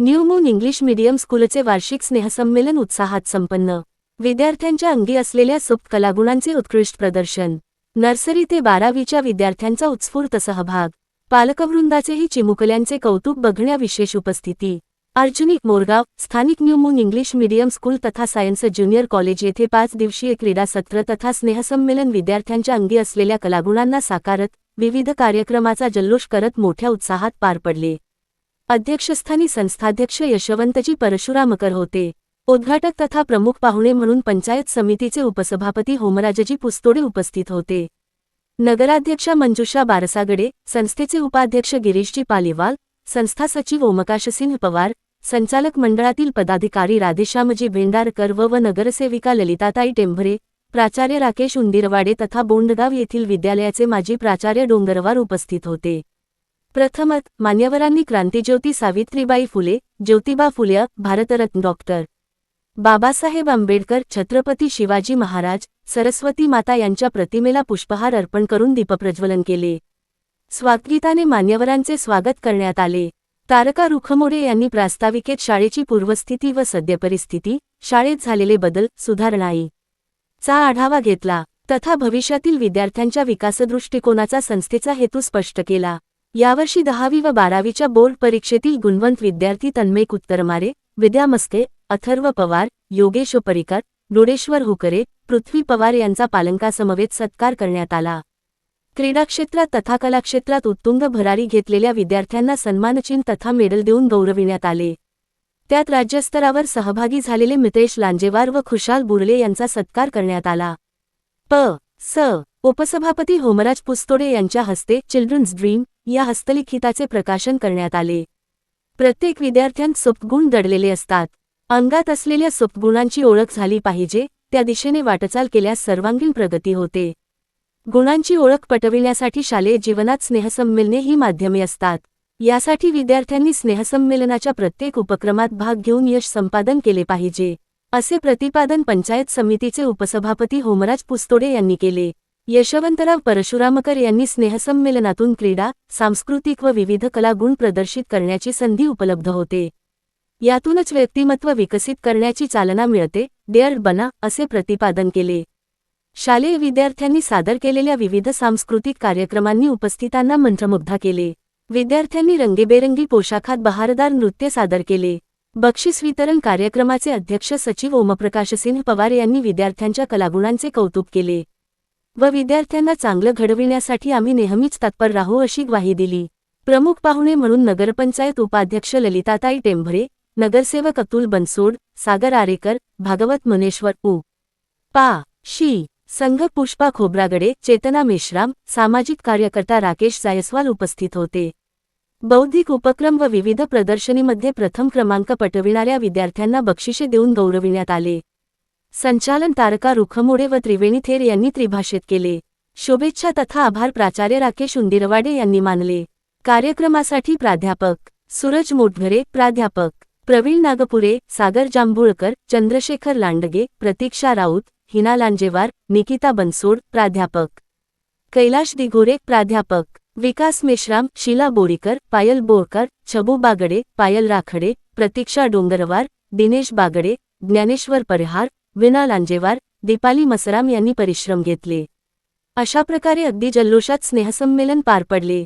New moon English medium स्कूलचे वार्षिक स्नेहसंमेलन उत्साहात संपन्न. विद्यार्थ्यांच्या अंगी असलेल्या सुप्त कलागुणांचे उत्कृष्ट प्रदर्शन. नर्सरी ते बारावीच्या विद्यार्थ्यांचा उत्स्फूर्त सहभाग. पालकवृंदाचेही चिमुकल्यांचे कौतुक बघण्या विशेष उपस्थिती. अर्जुनिक मोरगाव स्थानिक new moon English medium school तथा सायन्स ज्युनियर कॉलेज येथे पाच दिवसीय क्रीडा सत्र तथा स्नेहसंमेलन विद्यार्थ्यांच्या अंगी असलेल्या कलागुणांना साकारत विविध कार्यक्रमाचा जल्लोष करत मोठ्या उत्साहात पार पडले. अध्यक्षस्थानी संस्थाध्यक्ष यशवंतजी परशुरामकर होते. उद्घाटक तथा प्रमुख पाहुणे म्हणून पंचायत समितीचे उपसभापती होमराजजी पुस्तोडे उपस्थित होते. नगराध्यक्षा मंजुषा बारसागडे संस्थेचे उपाध्यक्ष गिरीशजी पालिवाल संस्था सचिव ओमकाश सिंह पवार संचालक मंडळातील पदाधिकारी राधेश्यामजी भेंडारकर व व नगरसेविका ललिताताई टेंभरे प्राचार्य राकेश उंदिरवाडे तथा बोंडगाव येथील विद्यालयाचे माजी प्राचार्य डोंगरवार उपस्थित होते. प्रथमत मान्यवरांनी क्रांतिज्योती सावित्रीबाई फुले ज्योतिबा फुले भारतरत्न डॉक्टर बाबासाहेब आंबेडकर छत्रपती शिवाजी महाराज सरस्वती माता यांच्या प्रतिमेला पुष्पहार अर्पण करून दीपप्रज्वलन केले. स्वागताने मान्यवरांचे स्वागत करण्यात आले. तारका रुखमोडे यांनी प्रास्ताविकेत शाळेची पूर्वस्थिती व सद्यपरिस्थिती शाळेत झालेले बदल सुधारणाई. चा आढावा घेतला तथा भविष्यातील विद्यार्थ्यांच्या विकासदृष्टिकोनाचा संस्थेचा हेतू स्पष्ट केला. यावर्षी दहावी व बारावीच्या बोर्ड परीक्षेतील गुणवंत विद्यार्थी तन्मय उत्तरमारे विद्या मस्के अथर्व पवार योगेश परिकर डोडेश्वर हुकरे पृथ्वी पवार यांचा पालंकासमवेत सत्कार करण्यात आला. क्रीडा क्षेत्रात तथा कलाक्षेत्रात उत्तुंग भरारी घेतलेल्या विद्यार्थ्यांना सन्मानचिन्ह तथा मेडल देऊन गौरविण्यात आले. त्यात राज्यस्तरावर सहभागी झालेले मितेश लांजेवार व खुशाल बुर्ले यांचा सत्कार करण्यात आला. प. स. उपसभापती होमराज पुस्तोडे यांच्या हस्ते चिल्ड्रन्स ड्रीम या हस्तलिखिताचे प्रकाशन करण्यात आले. प्रत्येक विद्यार्थ्यांत सुपगुण दडलेले असतात. अंगात असलेल्या सुपगुणांची ओळख झाली पाहिजे त्या दिशेने वाटचाल केल्यास सर्वांगीण प्रगती होते. गुणांची ओळख पटविण्यासाठी शालेय जीवनात स्नेहसंमेलने ही माध्यमे असतात. यासाठी विद्यार्थ्यांनी स्नेहसंमेलनाच्या प्रत्येक उपक्रमात भाग घेऊन यश संपादन केले पाहिजे असे प्रतिपादन पंचायत समितीचे उपसभापती होमराज पुस्तोडे यांनी केले. यशवंतराव परशुरामकर यांनी स्नेहसंमेलनातून क्रीडा सांस्कृतिक व विविध कलागुण प्रदर्शित करण्याची संधी उपलब्ध होते. यातूनच व्यक्तिमत्व विकसित करण्याची चालना मिळते डेअर बना असे प्रतिपादन केले. शालेय विद्यार्थ्यांनी सादर केलेल्या विविध सांस्कृतिक कार्यक्रमांनी उपस्थितांना मंत्रमुग्ध केले. विद्यार्थ्यांनी रंगीबेरंगी पोशाखात बहारदार नृत्य सादर केले. बक्षीस वितरण कार्यक्रमाचे अध्यक्ष सचिव ओमप्रकाश सिंह पवार यांनी विद्यार्थ्यांच्या कलागुणांचे कौतुक केले. व विद्यार्थ्यांना चांगलं घडविण्यासाठी आम्ही नेहमीच तत्पर राहू अशी ग्वाही दिली. प्रमुख पाहुणे म्हणून नगरपंचायत उपाध्यक्ष ललिताताई टेंभरे नगरसेवक अतुल बनसोड सागर आरेकर भागवत मनेश्वर उ. पा. शी. संघ पुष्पा खोब्रागडे चेतना मेश्राम सामाजिक कार्यकर्ता राकेश जायस्वाल उपस्थित होते. बौद्धिक उपक्रम व विविध प्रदर्शनीमध्ये प्रथम क्रमांक पटविणाऱ्या विद्यार्थ्यांना बक्षिसे देऊन गौरविण्यात आले. संचालन तारका रुखमोडे व त्रिवेणी थेर यांनी त्रिभाषेत केले. शुभेच्छा तथा आभार प्राचार्य राकेश उंदिरवाडे यांनी मानले. कार्यक्रमासाठी प्राध्यापक सूरज मोटघरे प्राध्यापक प्रवीण नागपुरे सागर जांभूळकर चंद्रशेखर लांडगे प्रतीक्षा राऊत हिना लांजेवार निकिता बनसोड प्राध्यापक. कैलाश दिघोरे प्राध्यापक. विकास मेश्राम शीला बोरीकर पायल बोरकर छबू बागडे पायल राखडे प्रतीक्षा डोंगरवार दिनेश बागडे ज्ञानेश्वर परिहार विना लांजेवार दीपाली मसराम यांनी परिश्रम घेतले. अशा प्रकारे अगदी जल्लोषात स्नेहसंमेलन पार पडले.